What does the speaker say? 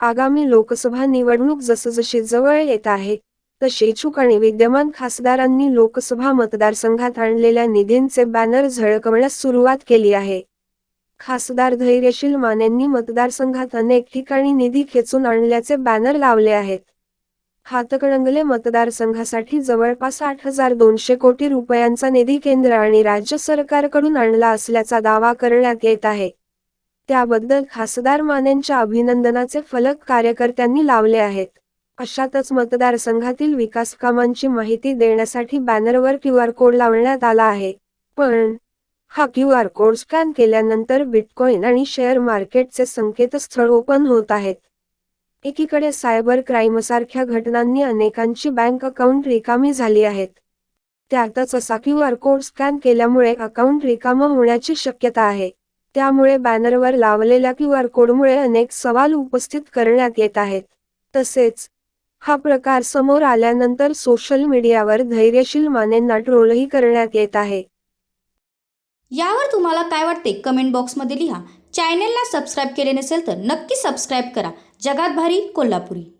आगामी लोकसभा निवडणूक जसजशी जवळ येत आहे तसे इच्छुक आणि विद्यमान खासदारांनी लोकसभा मतदारसंघात आणलेल्या निधींचे बॅनर झळकवण्यास सुरुवात केली आहे. खासदार धैर्यशील मानेंनी मतदारसंघात अनेक ठिकाणी निधी खेचून आणल्याचे बॅनर लावले आहेत. हातकणंगले मतदारसंघासाठी जवळपास आठ हजार दोनशे कोटी रुपयांचा निधी केंद्र आणि राज्य सरकारकडून आणला असल्याचा दावा करण्यात येत आहे. त्याबद्दल खासदार मानेंच्या अभिनंदनाचे फलक कार्यकर्त्यांनी लावले आहेत. अशातच मतदारसंघातील विकास कामांची माहिती देण्यासाठी बॅनरवर क्यू आर कोड लावण्यात आला आहे. पण हा क्यू आर कोड स्कॅन केल्यानंतर बिटकॉइन आणि शेअर मार्केटचे संकेतस्थळ ओपन होत आहेत. एकीकडे सायबर क्राईमसारख्या घटनांनी अनेकांची बँक अकाउंट रिकामी झाली आहेत. त्यातच असा क्यू आर कोड स्कॅन केल्यामुळे अकाउंट रिकामं होण्याची शक्यता आहे. त्यामुळे बॅनरवर लावलेल्या क्यू आर कोडमुळे अनेक सवाल उपस्थित करण्यात येत आहेत. तसेच हा प्रकार समोर आल्यानंतर सोशल मीडियावर धैर्यशील मानेंना ट्रोलही करण्यात येत आहे. यावर तुम्हाला काय वाटते? कमेंट बॉक्समध्ये लिहा. चॅनेलला सबस्क्राईब केले नसेल तर नक्की सबस्क्राईब करा. जगात भारी कोल्हापुरी.